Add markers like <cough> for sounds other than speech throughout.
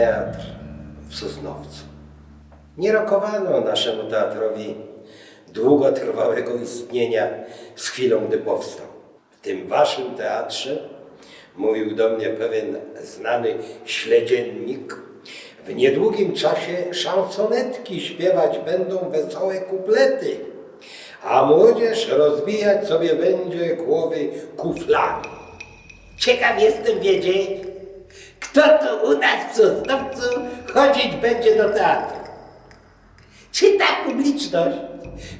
teatr w Sosnowcu. Nie rokowano naszemu teatrowi długotrwałego istnienia z chwilą, gdy powstał. W tym waszym teatrze, mówił do mnie pewien znany śledziennik, w niedługim czasie szansonetki śpiewać będą wesołe kuplety, a młodzież rozbijać sobie będzie głowy kuflami. Ciekaw jestem wiedzieć, kto tu u nas w Sosnowcu chodzić będzie do teatru. Czy ta publiczność,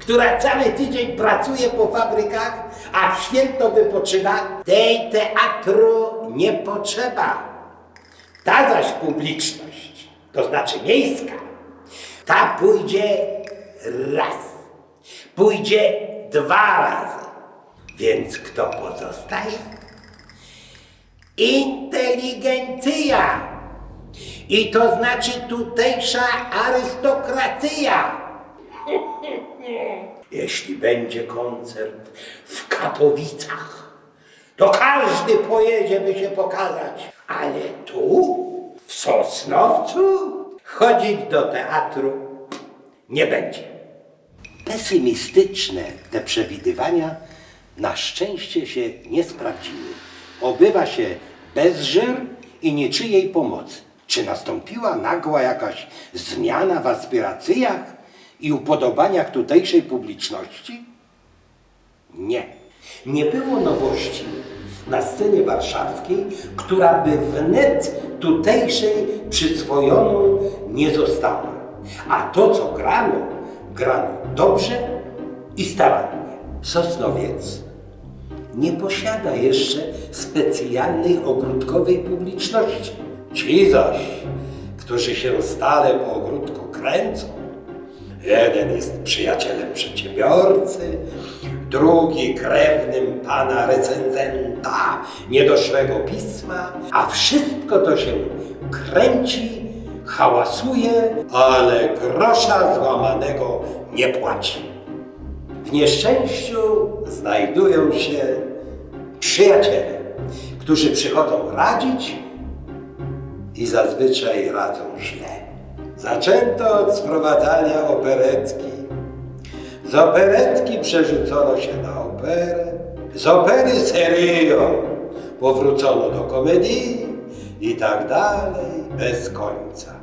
która cały tydzień pracuje po fabrykach, a w święto wypoczywa, tej teatru nie potrzeba. Ta zaś publiczność, to znaczy miejska, ta pójdzie raz, pójdzie dwa razy. Więc kto pozostaje? Inteligencja. I to znaczy tutejsza arystokracja. <laughs> Jeśli będzie koncert w Katowicach, to każdy pojedzie, by się pokazać. Ale tu, w Sosnowcu, chodzić do teatru nie będzie. Pesymistyczne te przewidywania na szczęście się nie sprawdziły. Obywa się bez żer i niczyjej pomocy. Czy nastąpiła nagła jakaś zmiana w aspiracjach i upodobaniach tutejszej publiczności? Nie. Nie było nowości na scenie warszawskiej, która by wnet tutejszej przyswojoną nie została. A to, co grano, grano dobrze i starannie. Sosnowiec nie posiada jeszcze specjalnej ogródkowej publiczności. Ci zaś, którzy się stale po ogródku kręcą, jeden jest przyjacielem przedsiębiorcy, drugi krewnym pana recenzenta niedoszłego pisma, a wszystko to się kręci, hałasuje, ale grosza złamanego nie płaci. W nieszczęściu znajdują się przyjaciele, którzy przychodzą radzić i zazwyczaj radzą źle. Zaczęto od sprowadzania operetki. Z operetki przerzucono się na operę, z opery serio powrócono do komedii i tak dalej bez końca.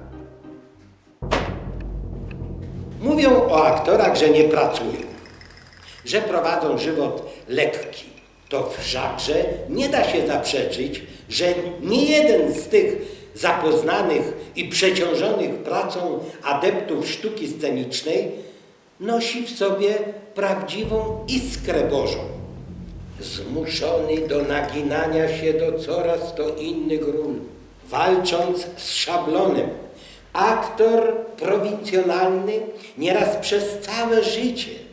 Mówią o aktorach, że nie pracują, że prowadzą żywot lekki. To wszakże nie da się zaprzeczyć, że nie jeden z tych zapoznanych i przeciążonych pracą adeptów sztuki scenicznej nosi w sobie prawdziwą iskrę Bożą. Zmuszony do naginania się do coraz to innych ról, walcząc z szablonem, aktor prowincjonalny nieraz przez całe życie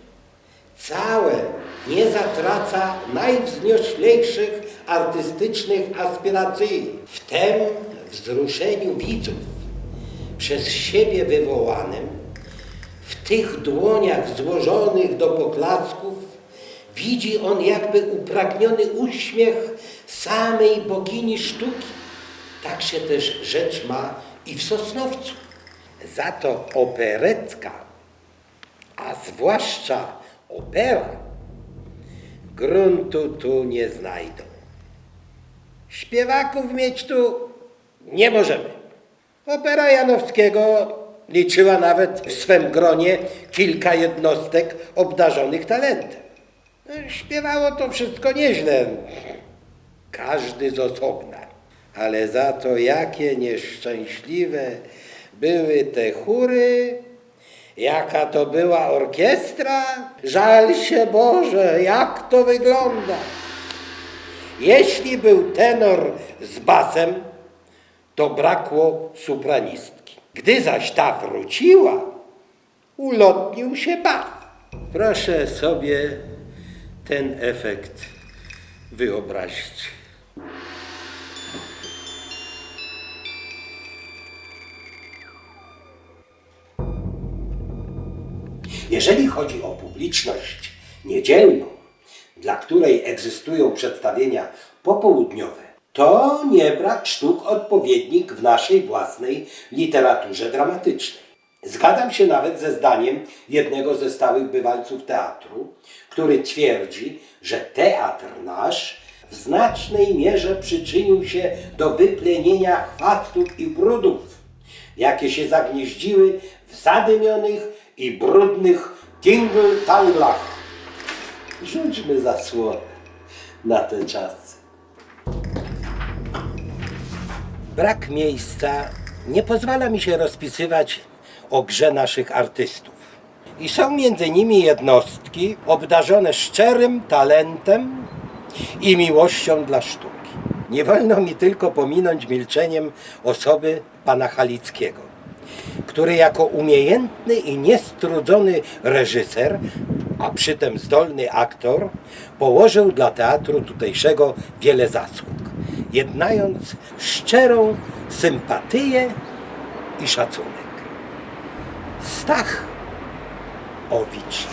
całe nie zatraca najwznioślejszych artystycznych aspiracji. W tem wzruszeniu widzów przez siebie wywołanym, w tych dłoniach złożonych do poklasków, widzi on jakby upragniony uśmiech samej bogini sztuki. Tak się też rzecz ma i w Sosnowcu. Za to operetka a zwłaszcza opera, gruntu tu nie znajdą. Śpiewaków mieć tu nie możemy. Opera Janowskiego liczyła nawet w swym gronie kilka jednostek obdarzonych talentem. Śpiewało to wszystko nieźle, każdy z osobna, ale za to jakie nieszczęśliwe były te chóry, Jaka to była orkiestra? Żal się Boże, jak to wygląda. Jeśli był tenor z basem, to brakło supranistki. Gdy zaś ta wróciła, ulotnił się bas. Proszę sobie ten efekt wyobrazić. Jeżeli chodzi o publiczność niedzielną, dla której egzystują przedstawienia popołudniowe, to nie brak sztuk odpowiednik w naszej własnej literaturze dramatycznej. Zgadzam się nawet ze zdaniem jednego ze stałych bywalców teatru, który twierdzi, że teatr nasz w znacznej mierze przyczynił się do wyplenienia chwastów i brudów, jakie się zagnieździły w zadymionych i brudnych tingle-tanglach. Rzućmy zasłonę na te czasy. Brak miejsca nie pozwala mi się rozpisywać o grze naszych artystów. I są między nimi jednostki obdarzone szczerym talentem i miłością dla sztuki. Nie wolno mi tylko pominąć milczeniem osoby pana Halickiego, który jako umiejętny i niestrudzony reżyser, a przytem zdolny aktor, położył dla teatru tutejszego wiele zasług, jednając szczerą sympatię i szacunek. Stach Owicz.